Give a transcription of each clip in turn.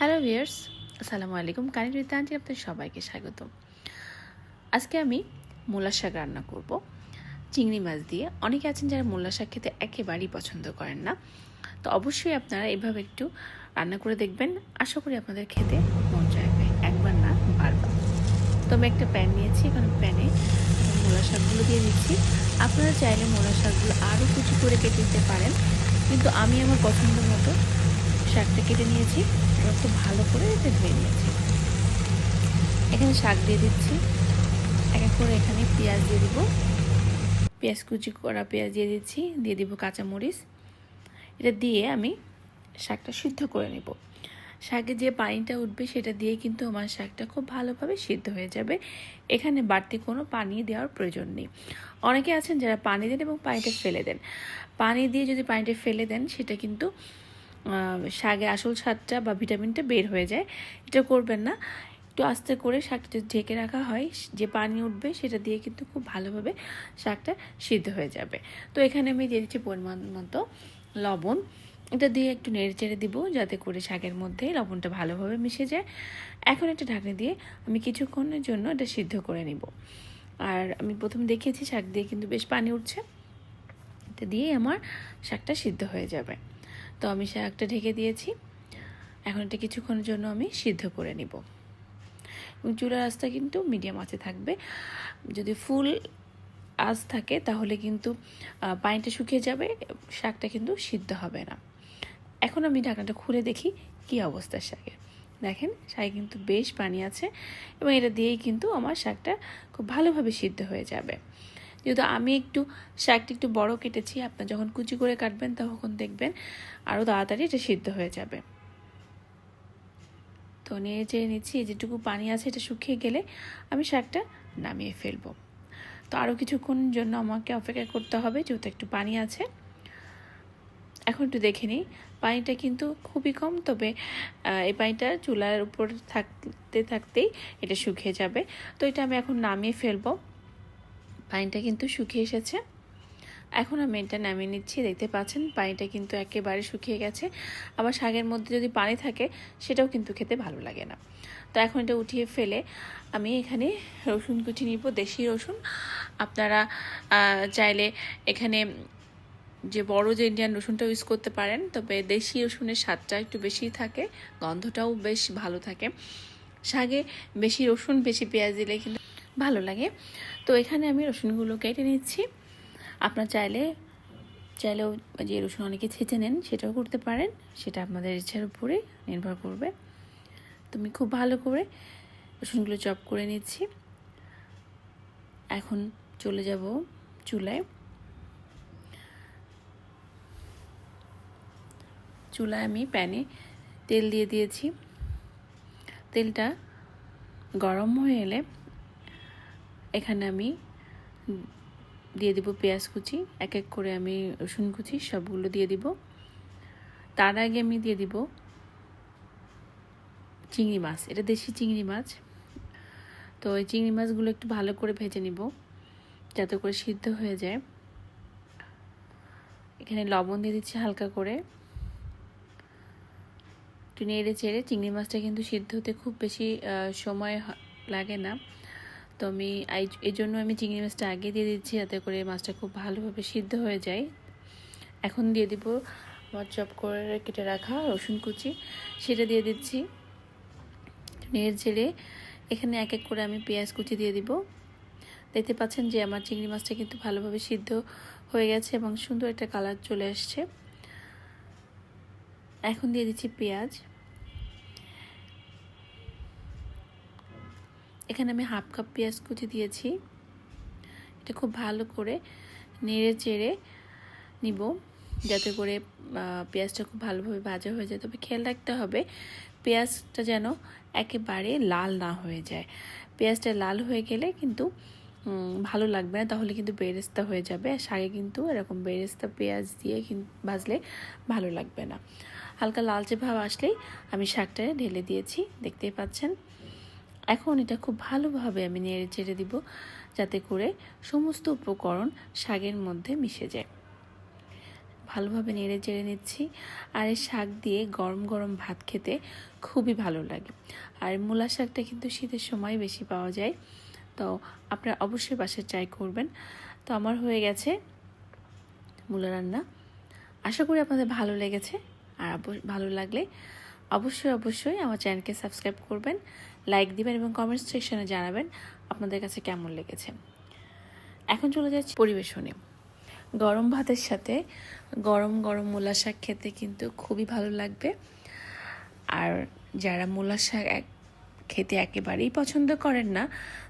Hello viewers আসসালামু আলাইকুম। কানিকৃত aunty আপনাদের সবাইকে স্বাগত আজকে আমি মূলা শাক রান্না করব। চিংড়ি মাছ দিয়ে। অনেকে আছেন যারা মূলা শাক খেতে একেবারেই পছন্দ করেন না। তো অবশ্যই আপনারা এভাবে একটু রান্না করে দেখবেন। আশা করি আপনাদের খেতে মন চাইবে। একবার না, বারবার। তো আমি একটা প্যান নিয়েছি। এখানে প্যানে মূলা শাকগুলো দিয়ে দিচ্ছি। আপনারা চাইলে মূলা শাকগুলো আরও কুচি করে কেটে দিতে পারেন। কিন্তু আমি আমার পছন্দ মতো শাকটা কেটে নিয়েছি, এবার খুব ভালো করে এটা ধুয়ে নিয়েছি। এখানে শাক দিয়ে দিচ্ছি। এক এক করে এখানে পেঁয়াজ দিয়ে দিব। পেঁয়াজ কুচি করা পেঁয়াজ দিয়ে দিচ্ছি, দিয়ে দিব কাঁচামরিচ। এটা দিয়ে আমি শাকটা সিদ্ধ করে নেব। শাকে যে পানিটা উঠবে সেটা দিয়ে কিন্তু আমার শাকটা খুব ভালোভাবে সিদ্ধ হয়ে যাবে। এখানে বাড়তি কোনো পানি দেওয়ার প্রয়োজন নেই। অনেকে আছেন যারা পানি দেন এবং পানিটা ফেলে দেন। পানি দিয়ে যদি পানিটা ফেলে দেন, সেটা কিন্তু শাকে আসল স্বাদটা বা ভিটামিনটা বের হয়ে যায়। এটা করবেন না। একটু আস্তে করে শাকটা যদি ঢেকে রাখা হয়, যে পানি উঠবে সেটা দিয়ে কিন্তু খুব ভালোভাবে শাকটা সিদ্ধ হয়ে যাবে। তো এখানে আমি দিয়ে দিচ্ছি পরিমাণ মতো লবণ। এটা দিয়ে একটু নেড়ে চেড়ে দিব যাতে করে শাকের মধ্যে লবণটা ভালোভাবে মিশে যায়। এখন একটা ঢাকনি দিয়ে আমি কিছুক্ষণের জন্য এটা সিদ্ধ করে নিব। আর আমি প্রথম দেখিয়েছি শাক দিয়ে কিন্তু বেশ পানি উঠছে। এটা দিয়েই আমার শাকটা সিদ্ধ হয়ে যাবে। তো আমি শাকটা ঢেকে দিয়েছি। এখন এটা কিছুক্ষণের জন্য আমি সিদ্ধ করে নিব। এবং চুলার আঁচটা কিন্তু মিডিয়াম আঁচে থাকবে। যদি ফুল আঁচ থাকে তাহলে কিন্তু পানিটা শুকিয়ে যাবে, শাকটা কিন্তু সিদ্ধ হবে না। এখন আমি ঢাকনাটা খুলে দেখি কি অবস্থা শাকের। দেখেন, শাকে কিন্তু বেশ পানি আছে এবং এটা দিয়েই কিন্তু আমার শাকটা খুব ভালোভাবে সিদ্ধ হয়ে যাবে। যেহেতু আমি একটু শাকটা একটু বড় কেটেছি আপনার যখন কুচি করে কাটবেন তখন দেখবেন আরও তাড়াতাড়ি এটা সিদ্ধ হয়ে যাবে। তো নিয়ে চেয়ে নিচ্ছি যেটুকু পানি আছে এটা শুকিয়ে গেলে আমি শাকটা নামিয়ে ফেলব। তো আরও কিছুক্ষণ জন্য আমাকে অপেক্ষা করতে হবে, যেহেতু একটু পানি আছে। এখন একটু দেখে নিই, পানিটা কিন্তু খুবই কম, তবে এই পানিটা চুলার উপর থাকতে থাকতেই এটা শুকিয়ে যাবে। তো এটা আমি এখন নামিয়ে ফেলব। পানিটা কিন্তু শুকিয়ে এসেছে। এখন আমি এটা নামিয়ে নিচ্ছি, দেখতে পাচ্ছেন? পানিটা কিন্তু একেবারে শুকিয়ে গেছে। আবার শাকের মধ্যে যদি পানি থাকে, সেটাও কিন্তু খেতে ভালো লাগে না। তো এখন এটা উঠিয়ে ফেলে আমি এখানে রসুন কুচি নিব, দেশি রসুন। আপনারা চাইলে এখানে যে বড় যে ইন্ডিয়ান রসুনটা ইউজ করতে পারেন, তবে দেশি রসুনের স্বাদটা একটু বেশি থাকে, গন্ধটাও বেশ ভালো থাকে। শাকে বেশি রসুন, বেশি পেঁয়াজ দিলে কিন্তু ভালো লাগে। তো এখানে আমি রসুনগুলো কেটে নিচ্ছি। আপনার চাইলে, চাইলেও যে রসুন অনেকে ছেঁচে নেন, সেটাও করতে পারেন। সেটা আপনাদের ইচ্ছার উপরে নির্ভর করবে। তুমি খুব ভালো করে রসুনগুলো চপ করে নিচ্ছি। এখন চলে যাব চুলায়। চুলায় আমি প্যানে তেল দিয়ে দিয়েছি। তেলটা গরম হয়ে এলে এখানে আমি দিয়ে দিব পেঁয়াজ কুচি এক এক করে আমি রসুন কুচি, সবগুলো দিয়ে দিব। তার আগে আমি দিয়ে দিব চিংড়ি মাছ, এটা দেশি চিংড়ি মাছ। তো এই চিংড়ি মাছগুলো একটু ভালো করে ভেজে নিব, যাতে করে সিদ্ধ হয়ে যায়। এখানে লবণ দিয়ে দিচ্ছি হালকা করে। একটু নেড়ে চেড়ে, চিংড়ি মাছটা কিন্তু সিদ্ধ হতে খুব বেশি সময় লাগে না। তো আমি এই জন্য আমি চিংড়ি মাছটা আগে দিয়ে দিচ্ছি, যাতে করে মাছটা খুব ভালোভাবে সিদ্ধ হয়ে যায়। এখন দিয়ে দিব আমার চপ করে কেটে রাখা রসুন কুচি, সেটা দিয়ে দিচ্ছি। নেড়ে ছেড়ে এখানে এক এক করে আমি পেঁয়াজ কুচি দিয়ে দিব। দেখতে পাচ্ছেন যে আমার চিংড়ি মাছটা কিন্তু ভালোভাবে সিদ্ধ হয়ে গেছে এবং সুন্দর একটা কালার চলে আসছে। এখন দিয়ে দিচ্ছি পেঁয়াজ। এখানে আমি হাফ কাপ পেঁয়াজ কুচি দিয়েছি। এটা খুব ভালো করে নেড়ে চেড়ে নিব যাতে করে পেঁয়াজটা খুব ভালোভাবে ভাজা হয়ে যায়। তবে খেয়াল রাখতে হবে, পেঁয়াজটা যেন একেবারে লাল না হয়ে যায়। পেঁয়াজটা লাল হয়ে গেলে কিন্তু ভালো লাগবে না। তাহলে কিন্তু বেরেস্তা হয়ে যাবে। শাকে কিন্তু এরকম বেরেস্তা পেঁয়াজ দিয়ে ভাজলে ভালো লাগবে না। হালকা লালচে ভাব আসলেই আমি শাকটা ঢেলে দিয়েছি। দেখতেই পাচ্ছেন? এখন এটা খুব ভালোভাবে আমি নেড়ে চেড়ে দিব যাতে করে সমস্ত উপকরণ শাকের মধ্যে মিশে যায়। ভালোভাবে নেড়ে চেড়ে নিচ্ছি। আর এই শাক দিয়ে গরম গরম ভাত খেতে খুবই ভালো লাগে। আর মূলা শাকটা কিন্তু শীতের সময় বেশি পাওয়া যায়। তো আপনারা অবশ্যই বাসায় ট্রাই করবেন। তো আমার হয়ে গেছে মূলা রান্না। আশা করি আপনাদের ভালো লেগেছে। আর ভালো লাগলে অবশ্যই অবশ্যই আমার চ্যানেলকে সাবস্ক্রাইব করবেন। লাইক দিবেন এবং কমেন্ট সেকশনে জানাবেন আপনাদের কাছে কেমন লেগেছে। এখন চলে যাচ্ছি পরিবেশনে গরম ভাতের সাথে গরম গরম মূলা শাক খেতে কিন্তু খুবই ভালো লাগবে। আর যারা মূলা শাক এক খেতে একেবারেই পছন্দ করেন না,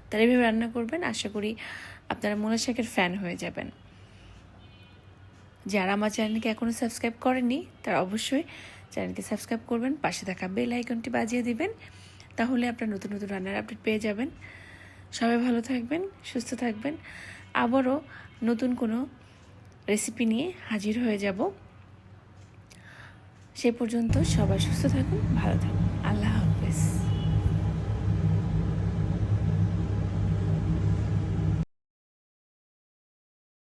তারা এভাবে রান্না করবেন। আশা করি আপনারা মূলা শাকের ফ্যান হয়ে যাবেন। যারা আমার চ্যানেলকে এখনও সাবস্ক্রাইব করেননি, তারা অবশ্যই চ্যানেলকে সাবস্ক্রাইব করবেন, পাশে থাকা বেল আইকনটি বাজিয়ে দিবেন। তাহলে আপনার নতুন নতুন রান্নার আপডেট পেয়ে যাবেন। সবাই ভালো থাকবেন, সুস্থ থাকবেন। আবারও নতুন কোনো রেসিপি নিয়ে হাজির হয়ে যাব। সে পর্যন্ত সবাই সুস্থ থাকুন, ভালো থাকুন।